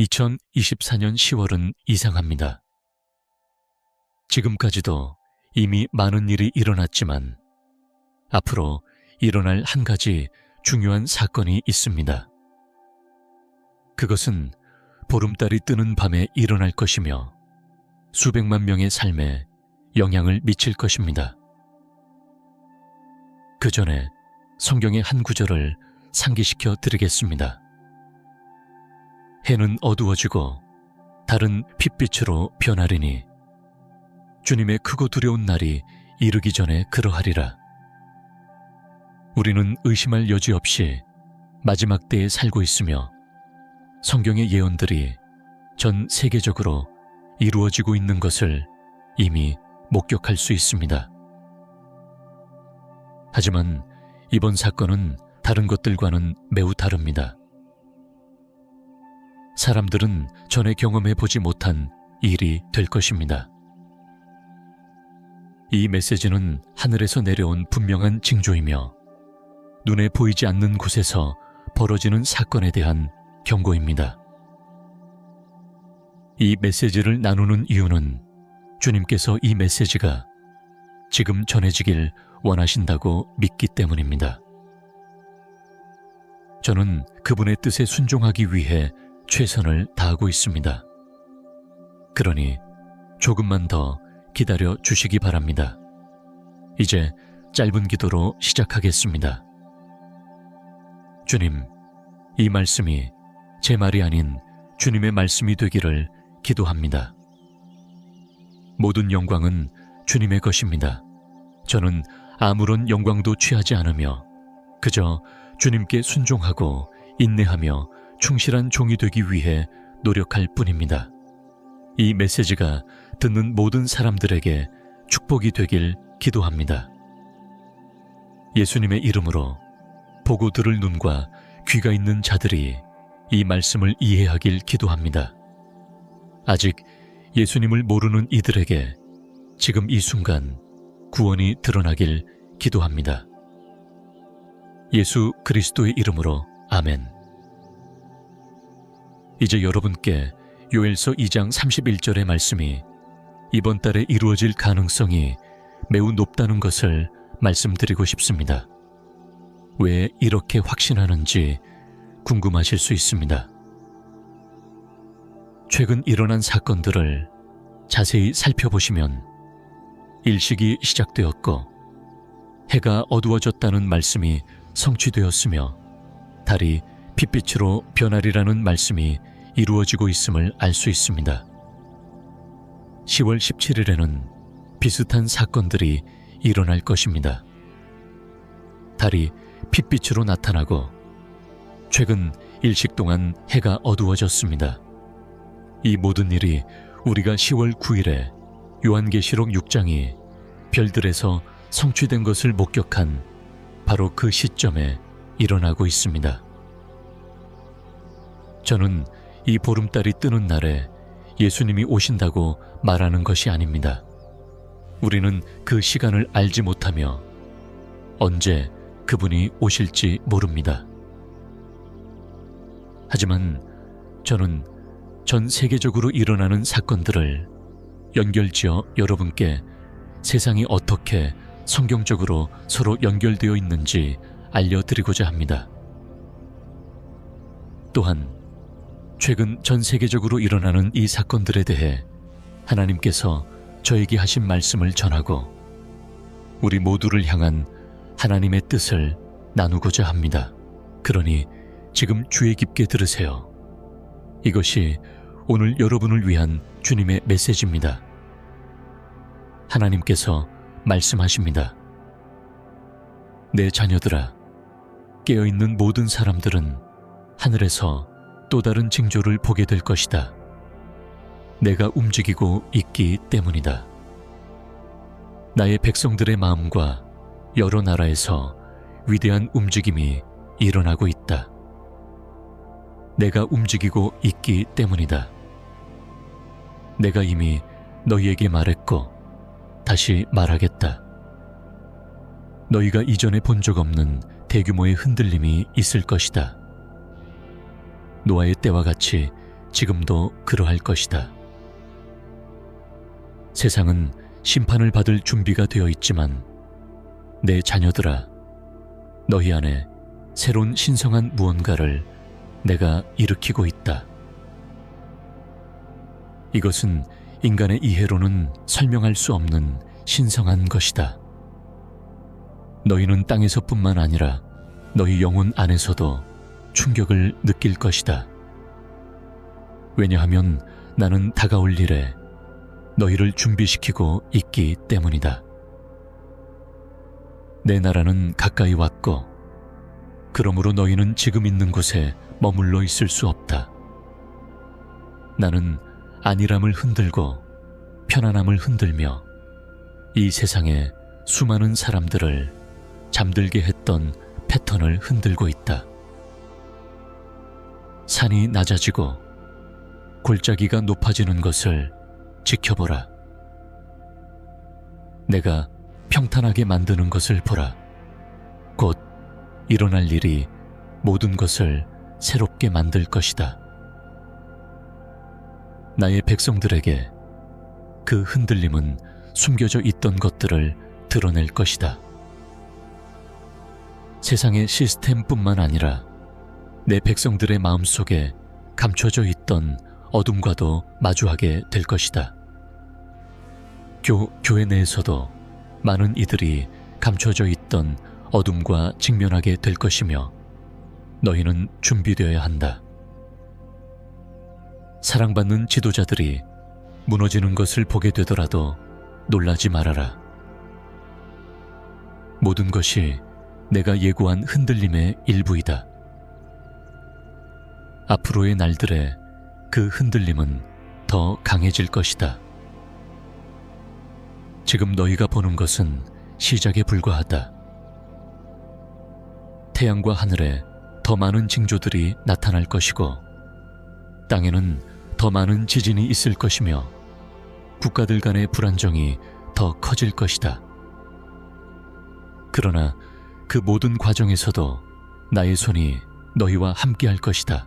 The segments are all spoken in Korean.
2024년 10월은 이상합니다. 지금까지도 이미 많은 일이 일어났지만 앞으로 일어날 한 가지 중요한 사건이 있습니다. 그것은 보름달이 뜨는 밤에 일어날 것이며 수백만 명의 삶에 영향을 미칠 것입니다. 그 전에 성경의 한 구절을 상기시켜 드리겠습니다. 해는 어두워지고 달은 핏빛으로 변하리니 주님의 크고 두려운 날이 이르기 전에 그러하리라. 우리는 의심할 여지 없이 마지막 때에 살고 있으며 성경의 예언들이 전 세계적으로 이루어지고 있는 것을 이미 목격할 수 있습니다. 하지만 이번 사건은 다른 것들과는 매우 다릅니다. 사람들은 전에 경험해 보지 못한 일이 될 것입니다. 이 메시지는 하늘에서 내려온 분명한 징조이며 눈에 보이지 않는 곳에서 벌어지는 사건에 대한 경고입니다. 이 메시지를 나누는 이유는 주님께서 이 메시지가 지금 전해지길 원하신다고 믿기 때문입니다. 저는 그분의 뜻에 순종하기 위해 최선을 다하고 있습니다. 그러니 조금만 더 기다려 주시기 바랍니다. 이제 짧은 기도로 시작하겠습니다. 주님, 이 말씀이 제 말이 아닌 주님의 말씀이 되기를 기도합니다. 모든 영광은 주님의 것입니다. 저는 아무런 영광도 취하지 않으며 그저 주님께 순종하고 인내하며 충실한 종이 되기 위해 노력할 뿐입니다. 이 메시지가 듣는 모든 사람들에게 축복이 되길 기도합니다. 예수님의 이름으로 보고 들을 눈과 귀가 있는 자들이 이 말씀을 이해하길 기도합니다. 아직 예수님을 모르는 이들에게 지금 이 순간 구원이 드러나길 기도합니다. 예수 그리스도의 이름으로 아멘. 이제 여러분께 요엘서 2장 31절의 말씀이 이번 달에 이루어질 가능성이 매우 높다는 것을 말씀드리고 싶습니다. 왜 이렇게 확신하는지 궁금하실 수 있습니다. 최근 일어난 사건들을 자세히 살펴보시면 일식이 시작되었고 해가 어두워졌다는 말씀이 성취되었으며 달이 핏빛으로 변하리라는 말씀이 이루어지고 있음을 알 수 있습니다. 10월 17일에는 비슷한 사건들이 일어날 것입니다. 달이 핏빛으로 나타나고 최근 일식 동안 해가 어두워졌습니다. 이 모든 일이 우리가 10월 9일에 요한계시록 6장이 별들에서 성취된 것을 목격한 바로 그 시점에 일어나고 있습니다. 저는 이 보름달이 뜨는 날에 예수님이 오신다고 말하는 것이 아닙니다. 우리는 그 시간을 알지 못하며 언제 그분이 오실지 모릅니다. 하지만 저는 전 세계적으로 일어나는 사건들을 연결지어 여러분께 세상이 어떻게 성경적으로 서로 연결되어 있는지 알려드리고자 합니다. 또한 최근 전 세계적으로 일어나는 이 사건들에 대해 하나님께서 저에게 하신 말씀을 전하고 우리 모두를 향한 하나님의 뜻을 나누고자 합니다. 그러니 지금 주의 깊게 들으세요. 이것이 오늘 여러분을 위한 주님의 메시지입니다. 하나님께서 말씀하십니다. 내 자녀들아, 깨어있는 모든 사람들은 하늘에서 또 다른 징조를 보게 될 것이다. 내가 움직이고 있기 때문이다. 나의 백성들의 마음과 여러 나라에서 위대한 움직임이 일어나고 있다. 내가 움직이고 있기 때문이다. 내가 이미 너희에게 말했고 다시 말하겠다. 너희가 이전에 본 적 없는 대규모의 흔들림이 있을 것이다. 노아의 때와 같이 지금도 그러할 것이다. 세상은 심판을 받을 준비가 되어 있지만 내 자녀들아 너희 안에 새로운 신성한 무언가를 내가 일으키고 있다. 이것은 인간의 이해로는 설명할 수 없는 신성한 것이다. 너희는 땅에서뿐만 아니라 너희 영혼 안에서도 충격을 느낄 것이다. 왜냐하면 나는 다가올 일에 너희를 준비시키고 있기 때문이다. 내 나라는 가까이 왔고, 그러므로 너희는 지금 있는 곳에 머물러 있을 수 없다. 나는 안일함을 흔들고 편안함을 흔들며 이 세상에 수많은 사람들을 잠들게 했던 패턴을 흔들고 있다. 산이 낮아지고 골짜기가 높아지는 것을 지켜보라. 내가 평탄하게 만드는 것을 보라. 곧 일어날 일이 모든 것을 새롭게 만들 것이다. 나의 백성들에게 그 흔들림은 숨겨져 있던 것들을 드러낼 것이다. 세상의 시스템뿐만 아니라 내 백성들의 마음 속에 감춰져 있던 어둠과도 마주하게 될 것이다. 교, 교회 내에서도 많은 이들이 감춰져 있던 어둠과 직면하게 될 것이며 너희는 준비되어야 한다. 사랑받는 지도자들이 무너지는 것을 보게 되더라도 놀라지 말아라. 모든 것이 내가 예고한 흔들림의 일부이다. 앞으로의 날들에 그 흔들림은 더 강해질 것이다. 지금 너희가 보는 것은 시작에 불과하다. 태양과 하늘에 더 많은 징조들이 나타날 것이고, 땅에는 더 많은 지진이 있을 것이며, 국가들 간의 불안정이 더 커질 것이다. 그러나 그 모든 과정에서도 나의 손이 너희와 함께 할 것이다.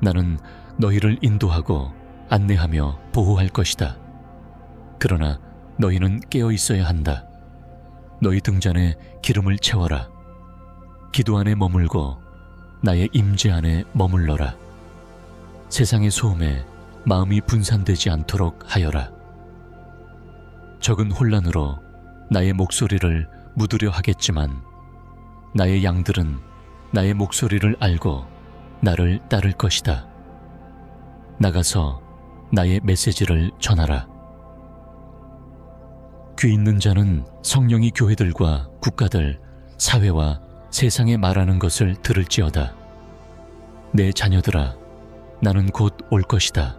나는 너희를 인도하고 안내하며 보호할 것이다. 그러나 너희는 깨어 있어야 한다. 너희 등잔에 기름을 채워라. 기도 안에 머물고 나의 임재 안에 머물러라. 세상의 소음에 마음이 분산되지 않도록 하여라. 적은 혼란으로 나의 목소리를 묻으려 하겠지만 나의 양들은 나의 목소리를 알고 나를 따를 것이다. 나가서 나의 메시지를 전하라. 귀 있는 자는 성령이 교회들과 국가들, 사회와 세상에 말하는 것을 들을지어다. 내 자녀들아, 나는 곧 올 것이다.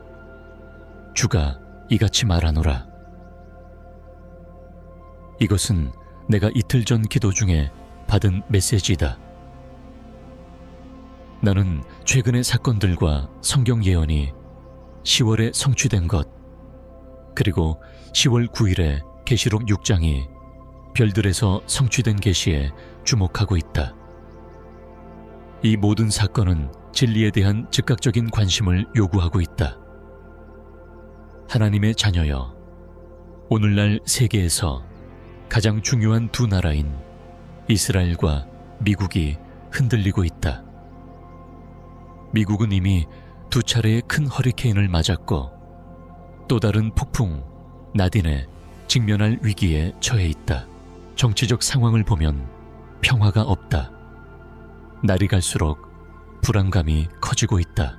주가 이같이 말하노라. 이것은 내가 이틀 전 기도 중에 받은 메시지이다. 나는 최근의 사건들과 성경 예언이 10월에 성취된 것, 그리고 10월 9일에 계시록 6장이 별들에서 성취된 계시에 주목하고 있다. 이 모든 사건은 진리에 대한 즉각적인 관심을 요구하고 있다. 하나님의 자녀여, 오늘날 세계에서 가장 중요한 두 나라인 이스라엘과 미국이 흔들리고 있다. 미국은 이미 두 차례의 큰 허리케인을 맞았고 또 다른 폭풍 나딘에 직면할 위기에 처해 있다. 정치적 상황을 보면 평화가 없다. 날이 갈수록 불안감이 커지고 있다.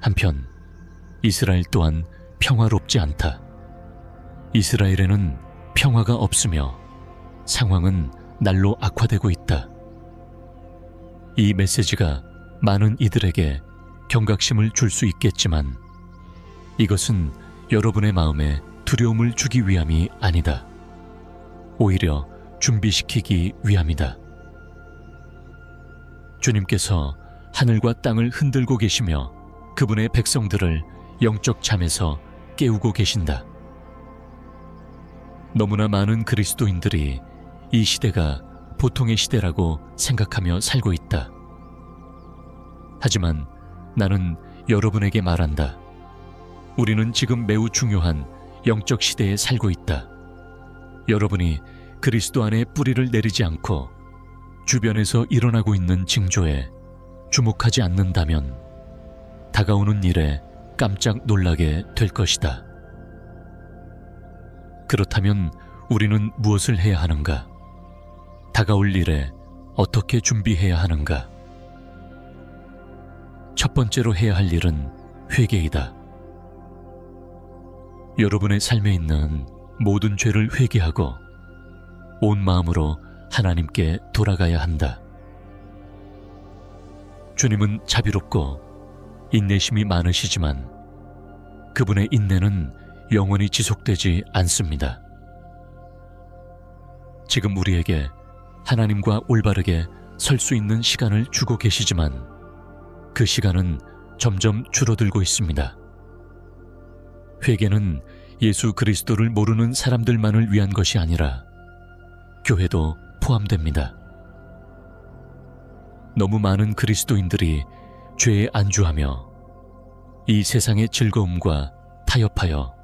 한편 이스라엘 또한 평화롭지 않다. 이스라엘에는 평화가 없으며 상황은 날로 악화되고 있다. 이 메시지가 많은 이들에게 경각심을 줄 수 있겠지만 이것은 여러분의 마음에 두려움을 주기 위함이 아니다. 오히려 준비시키기 위함이다. 주님께서 하늘과 땅을 흔들고 계시며 그분의 백성들을 영적 잠에서 깨우고 계신다. 너무나 많은 그리스도인들이 이 시대가 보통의 시대라고 생각하며 살고 있다. 하지만 나는 여러분에게 말한다. 우리는 지금 매우 중요한 영적 시대에 살고 있다. 여러분이 그리스도 안에 뿌리를 내리지 않고 주변에서 일어나고 있는 징조에 주목하지 않는다면 다가오는 일에 깜짝 놀라게 될 것이다. 그렇다면 우리는 무엇을 해야 하는가? 다가올 일에 어떻게 준비해야 하는가? 첫 번째로 해야 할 일은 회개이다. 여러분의 삶에 있는 모든 죄를 회개하고 온 마음으로 하나님께 돌아가야 한다. 주님은 자비롭고 인내심이 많으시지만 그분의 인내는 영원히 지속되지 않습니다. 지금 우리에게 하나님과 올바르게 설 수 있는 시간을 주고 계시지만 그 시간은 점점 줄어들고 있습니다. 회개는 예수 그리스도를 모르는 사람들만을 위한 것이 아니라 교회도 포함됩니다. 너무 많은 그리스도인들이 죄에 안주하며 이 세상의 즐거움과 타협하여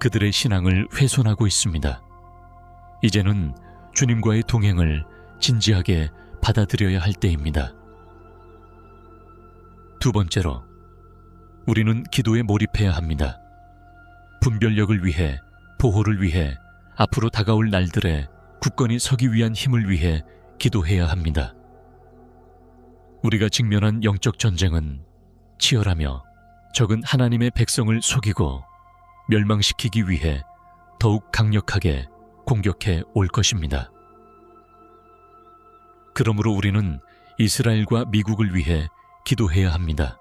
그들의 신앙을 훼손하고 있습니다. 이제는 주님과의 동행을 진지하게 받아들여야 할 때입니다. 두 번째로, 우리는 기도에 몰입해야 합니다. 분별력을 위해, 보호를 위해, 앞으로 다가올 날들에 굳건히 서기 위한 힘을 위해 기도해야 합니다. 우리가 직면한 영적 전쟁은 치열하며 적은 하나님의 백성을 속이고 멸망시키기 위해 더욱 강력하게 공격해 올 것입니다. 그러므로 우리는 이스라엘과 미국을 위해 기도해야 합니다.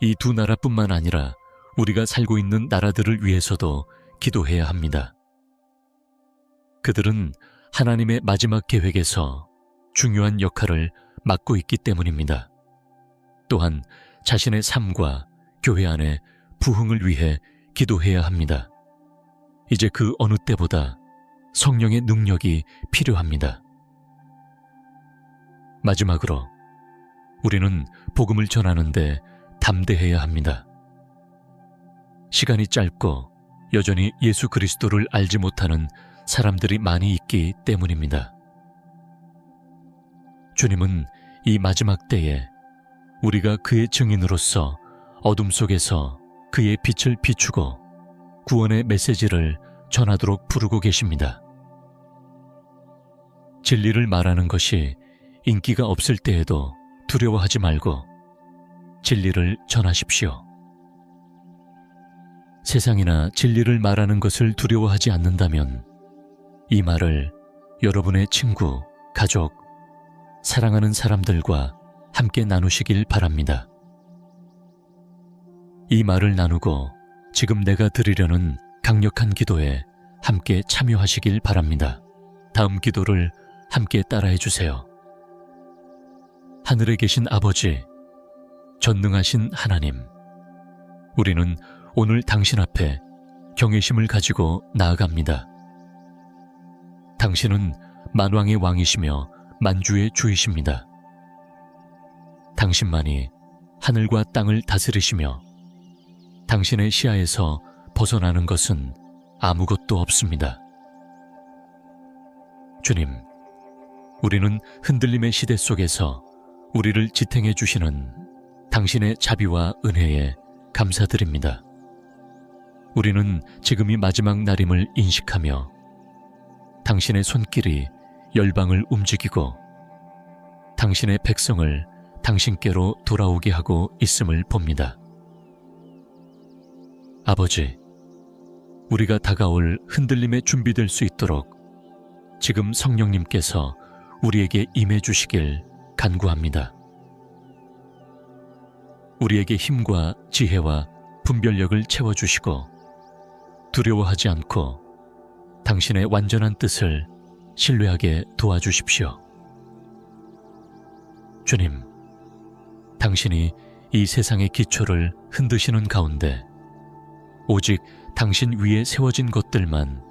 이 두 나라뿐만 아니라 우리가 살고 있는 나라들을 위해서도 기도해야 합니다. 그들은 하나님의 마지막 계획에서 중요한 역할을 맡고 있기 때문입니다. 또한 자신의 삶과 교회 안에 부흥을 위해 기도해야 합니다. 이제 그 어느 때보다 성령의 능력이 필요합니다. 마지막으로 우리는 복음을 전하는데 담대해야 합니다. 시간이 짧고 여전히 예수 그리스도를 알지 못하는 사람들이 많이 있기 때문입니다. 주님은 이 마지막 때에 우리가 그의 증인으로서 어둠 속에서 그의 빛을 비추고 구원의 메시지를 전하도록 부르고 계십니다. 진리를 말하는 것이 인기가 없을 때에도 두려워하지 말고 진리를 전하십시오. 세상이나 진리를 말하는 것을 두려워하지 않는다면 이 말을 여러분의 친구, 가족, 사랑하는 사람들과 함께 나누시길 바랍니다. 이 말을 나누고 지금 내가 드리려는 강력한 기도에 함께 참여하시길 바랍니다. 다음 기도를 함께 따라해 주세요. 하늘에 계신 아버지, 전능하신 하나님, 우리는 오늘 당신 앞에 경외심을 가지고 나아갑니다. 당신은 만왕의 왕이시며 만주의 주이십니다. 당신만이 하늘과 땅을 다스리시며 당신의 시야에서 벗어나는 것은 아무것도 없습니다. 주님, 우리는 흔들림의 시대 속에서 우리를 지탱해 주시는 당신의 자비와 은혜에 감사드립니다. 우리는 지금이 마지막 날임을 인식하며 당신의 손길이 열방을 움직이고 당신의 백성을 당신께로 돌아오게 하고 있음을 봅니다. 아버지, 우리가 다가올 흔들림에 준비될 수 있도록 지금 성령님께서 우리에게 임해 주시길 간구합니다. 우리에게 힘과 지혜와 분별력을 채워주시고 두려워하지 않고 당신의 완전한 뜻을 신뢰하게 도와주십시오. 주님, 당신이 이 세상의 기초를 흔드시는 가운데 오직 당신 위에 세워진 것들만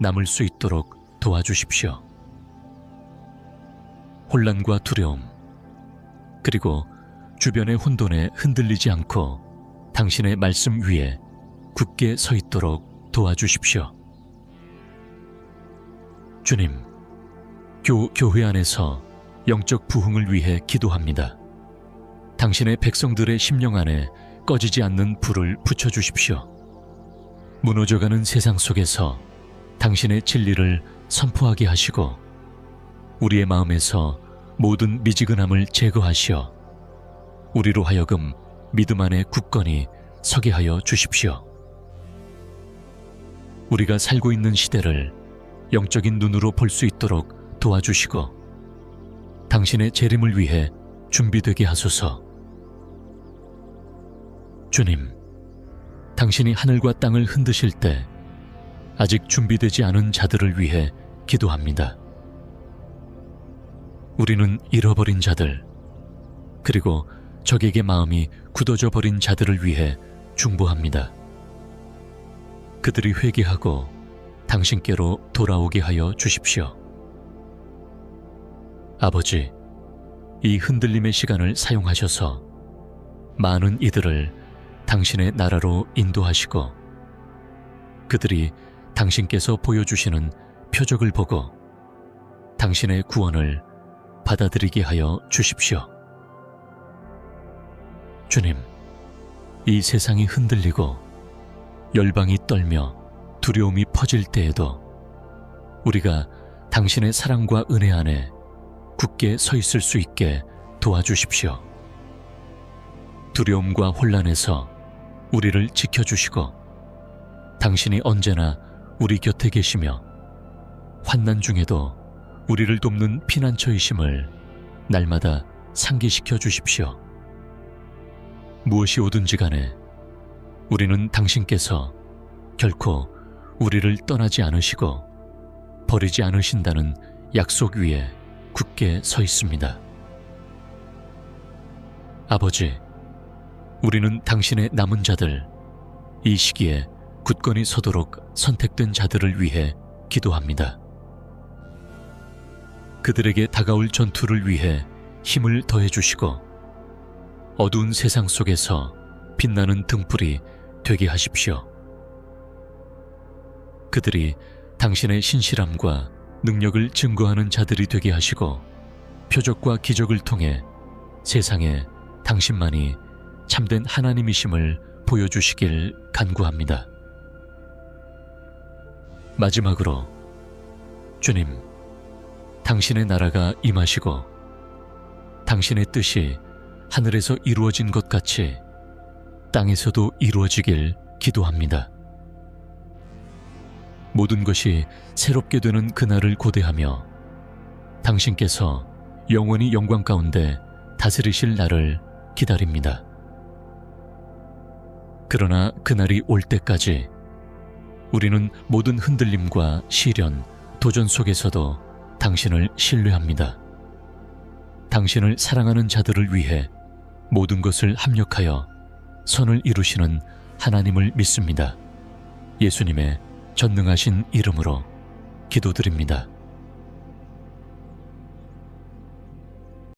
남을 수 있도록 도와주십시오. 혼란과 두려움, 그리고 주변의 혼돈에 흔들리지 않고 당신의 말씀 위에 굳게 서 있도록 도와주십시오. 주님, 교, 교회 안에서 영적 부흥을 위해 기도합니다. 당신의 백성들의 심령 안에 꺼지지 않는 불을 붙여주십시오. 무너져가는 세상 속에서 당신의 진리를 선포하게 하시고 우리의 마음에서 모든 미지근함을 제거하시어 우리로 하여금 믿음 안에 굳건히 서게 하여 주십시오. 우리가 살고 있는 시대를 영적인 눈으로 볼 수 있도록 도와주시고 당신의 재림을 위해 준비되게 하소서. 주님, 당신이 하늘과 땅을 흔드실 때 아직 준비되지 않은 자들을 위해 기도합니다. 우리는 잃어버린 자들, 그리고 적에게 마음이 굳어져 버린 자들을 위해 중보합니다. 그들이 회개하고 당신께로 돌아오게 하여 주십시오. 아버지, 이 흔들림의 시간을 사용하셔서 많은 이들을 당신의 나라로 인도하시고 그들이 당신께서 보여주시는 표적을 보고 당신의 구원을 받아들이게 하여 주십시오. 주님, 이 세상이 흔들리고 열방이 떨며 두려움이 퍼질 때에도 우리가 당신의 사랑과 은혜 안에 굳게 서 있을 수 있게 도와주십시오. 두려움과 혼란에서 우리를 지켜주시고 당신이 언제나 우리 곁에 계시며 환난 중에도 우리를 돕는 피난처이심을 날마다 상기시켜 주십시오. 무엇이 오든지 간에 우리는 당신께서 결코 우리를 떠나지 않으시고 버리지 않으신다는 약속 위에 굳게 서 있습니다. 아버지, 우리는 당신의 남은 자들, 이 시기에 굳건히 서도록 선택된 자들을 위해 기도합니다. 그들에게 다가올 전투를 위해 힘을 더해 주시고 어두운 세상 속에서 빛나는 등불이 되게 하십시오. 그들이 당신의 신실함과 능력을 증거하는 자들이 되게 하시고 표적과 기적을 통해 세상에 당신만이 참된 하나님이심을 보여주시길 간구합니다. 마지막으로 주님, 당신의 나라가 임하시고 당신의 뜻이 하늘에서 이루어진 것 같이 땅에서도 이루어지길 기도합니다. 모든 것이 새롭게 되는 그날을 고대하며 당신께서 영원히 영광 가운데 다스리실 날을 기다립니다. 그러나 그날이 올 때까지 우리는 모든 흔들림과 시련, 도전 속에서도 당신을 신뢰합니다. 당신을 사랑하는 자들을 위해 모든 것을 합력하여 선을 이루시는 하나님을 믿습니다. 예수님의 전능하신 이름으로 기도드립니다.